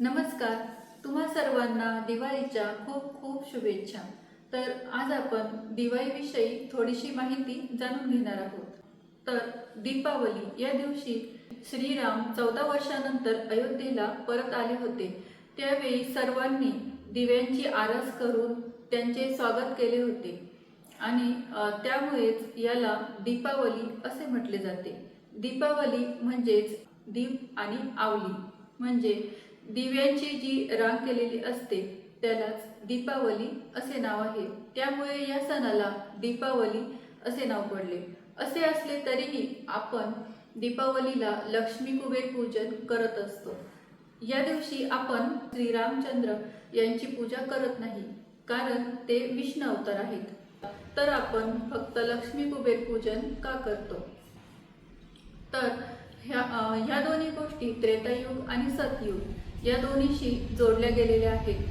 नमस्कार. तुम्हा सर्वांना दिवाळीच्या खूप खूप शुभेच्छा. तर आज आपण दिवाळीविषयी थोडीशी माहिती जाणून घेणार आहोत. तर दीपावली या दिवशी श्रीराम चौदा वर्षानंतर अयोध्येला परत आले होते. त्यावेळी सर्वांनी दिव्यांची आरस करून त्यांचे स्वागत केले होते. आणि त्यामुळेच याला दीपावली असे म्हटले जाते. दीपावली म्हणजेच दीप आणि आवली. म्हणजे दिव्यांची जी रांग केलेली असते त्यालाच दीपावली असे नाव आहे. त्यामुळे या सणाला दीपावली असे नाव पडले. असे असले तरीही आपण दीपावलीला लक्ष्मी कुबेर पूजन करत असतो. या दिवशी आपण श्रीरामचंद्र यांची पूजा करत नाही कारण ते विष्णू अवतार आहेत. तर आपण फक्त लक्ष्मी कुबेर पूजन का करतो? तर ह्या ह्या दोन्ही गोष्टी त्रेतायुग आणि सतयुग या दोन्हीशी जोडल्या गेलेल्या आहेत.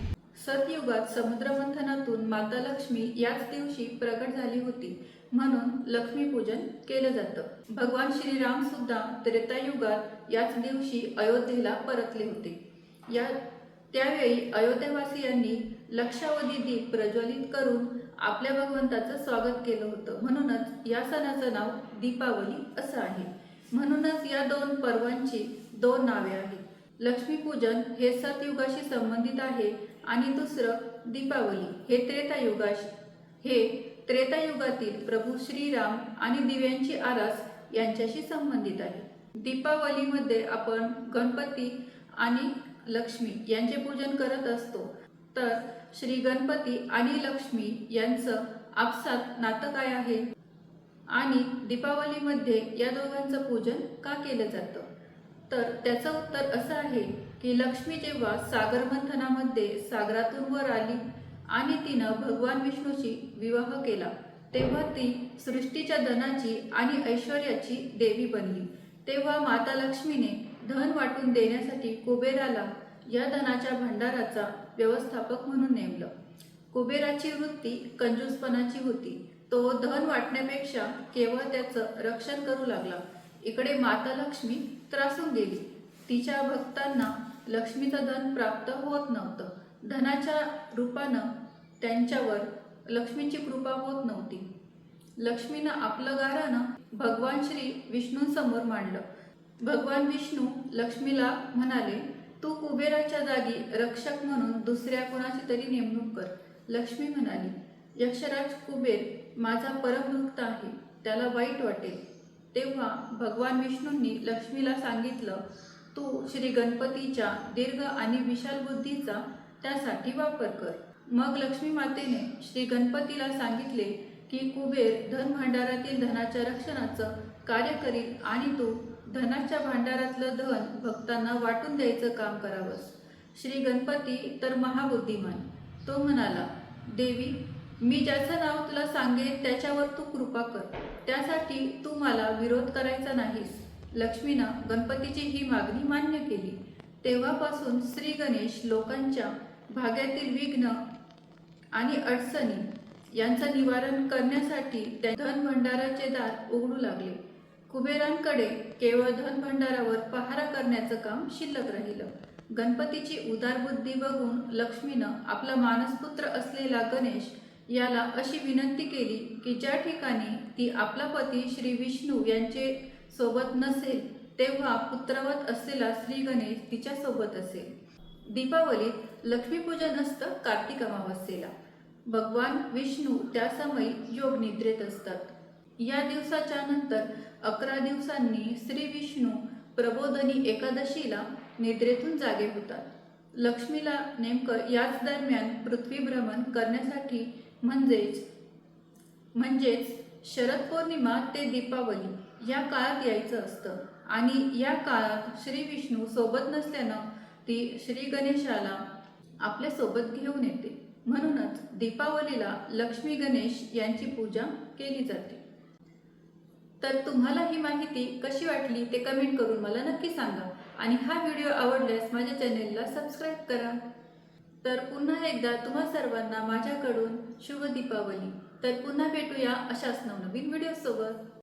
सतयुगात समुद्रमंथनातून माता लक्ष्मी याच दिवशी प्रकट झाली होती म्हणून लक्ष्मीपूजन केलं जातं. भगवान श्रीराम सुद्धा त्रेतायुगात याच दिवशी अयोध्येला परतले होते. या त्यावेळी अयोध्यावासियांनी लक्षावधी दीप प्रज्वलित करून आपल्या भगवंताचं स्वागत केलं होतं. म्हणूनच या सणाचं नाव दीपावली असं आहे. म्हणूनच या दोन पर्वांची दोन नावे आहेत. लक्ष्मीपूजन हे सतयुगाशी संबंधित आहे आणि दुसरं दीपावली हे त्रेतायुगाशी. हे त्रेतायुगातील प्रभू श्रीराम आणि दिव्यांची आरास यांच्याशी संबंधित आहे. दीपावलीमध्ये आपण गणपती आणि लक्ष्मी यांचे पूजन करत असतो. तर श्री गणपती आणि लक्ष्मी यांचं आपसात नातं काय आहे? आणि दीपावलीमध्ये या दोघांचं पूजन का केलं जातं? तर त्याचं उत्तर असं आहे की लक्ष्मी जेव्हा सागर मंथनामध्ये सागरातून वर आली आणि तिनं भगवान विष्णूशी विवाह केला तेव्हा ती सृष्टीच्या धनाची आणि ऐश्वर्याची देवी बनली. तेव्हा माता लक्ष्मीने धन वाटून देण्यासाठी कुबेराला या धनाच्या भंडाराचा व्यवस्थापक म्हणून नेमलं. कुबेराची वृत्ती कंजूसपणाची होती. तो धन वाटण्यापेक्षा केवळ त्याचं रक्षण करू लागला. इकडे माता लक्ष्मी त्रासून गेली. तिच्या भक्तांना लक्ष्मीचं धन प्राप्त होत नव्हतं. धनाच्या रूपानं त्यांच्यावर लक्ष्मीची कृपा होत नव्हती. लक्ष्मीनं आपलं गारानं भगवान श्री विष्णूंसमोर मांडलं. भगवान विष्णू लक्ष्मीला म्हणाले तू कुबेराच्या जागी रक्षक म्हणून दुसऱ्या कोणाची तरी नेमणूक कर. लक्ष्मी म्हणाली यक्षराज कुबेर माझा परमभक्त आहे त्याला वाईट वाटेल. तेव्हा भगवान विष्णूंनी लक्ष्मीला सांगितलं तू श्री गणपतीच्या दीर्घ आणि विशाल बुद्धीचा त्यासाठी वापर कर. मग लक्ष्मी मातेने श्री गणपतीला सांगितले की कुबेर धन भांडारातील धनाच्या रक्षणाचं कार्य करील आणि तू धनाच्या भांडारातलं धन भक्तांना वाटून द्यायचं काम करावंस. श्री गणपती तर महाबुद्धिमान. तो म्हणाला देवी मी ज्याचं नाव तुला सांगेन त्याच्यावर तू कृपा कर. त्यासाठी तू मला विरोध करायचा नाहीस. लक्ष्मीनं गणपतीची ही मागणी मान्य केली. तेव्हापासून श्री गणेश लोकांच्या भाग्यातील विघ्न आणि अडचणी यांचं निवारण करण्यासाठी त्या धन भंडाराचे दार उघडू लागले. कुबेरांकडे केवळ धन भंडारावर पहारा करण्याचं काम शिल्लक राहिलं. गणपतीची उदारबुद्धी बघून लक्ष्मीनं आपला मानसपुत्र असलेला गणेश याला अशी विनंती केली की ज्या ठिकाणी ती आपला पती श्री विष्णू यांचे सोबत नसेल तेव्हा पुत्रवत असलेला श्री गणेश तिच्या सोबत असेल. दीपावलीत लक्ष्मीपूजन असतं कार्तिक अमावस्येला. भगवान विष्णू त्या समयी योग निद्रेत असतात. या दिवसाच्या नंतर अकरा दिवसांनी श्री विष्णू प्रबोधनी एकादशीला निद्रेतून जागे होतात. लक्ष्मीला नेमकं याच दरम्यान पृथ्वी भ्रमण करण्यासाठी म्हणजेच म्हणजेच शरद पौर्णिमा ते दीपावली या काळात यायचं असतं. आणि या काळात श्री विष्णू सोबत नसल्यानं ती श्री गणेशाला आपल्यासोबत घेऊन येते. म्हणूनच दीपावलीला लक्ष्मी गणेश यांची पूजा केली जाते. तर तुम्हाला ही माहिती कशी वाटली ते कमेंट करून मला नक्की सांगा. आणि हा व्हिडिओ आवडल्यास माझ्या चॅनेलला सबस्क्राईब करा. तर पुन्हा एकदा तुम्हा सर्वांना माझ्याकडून शुभ दीपावली. तर पुन्हा भेटूया अशाच नवनवीन व्हिडिओसोबत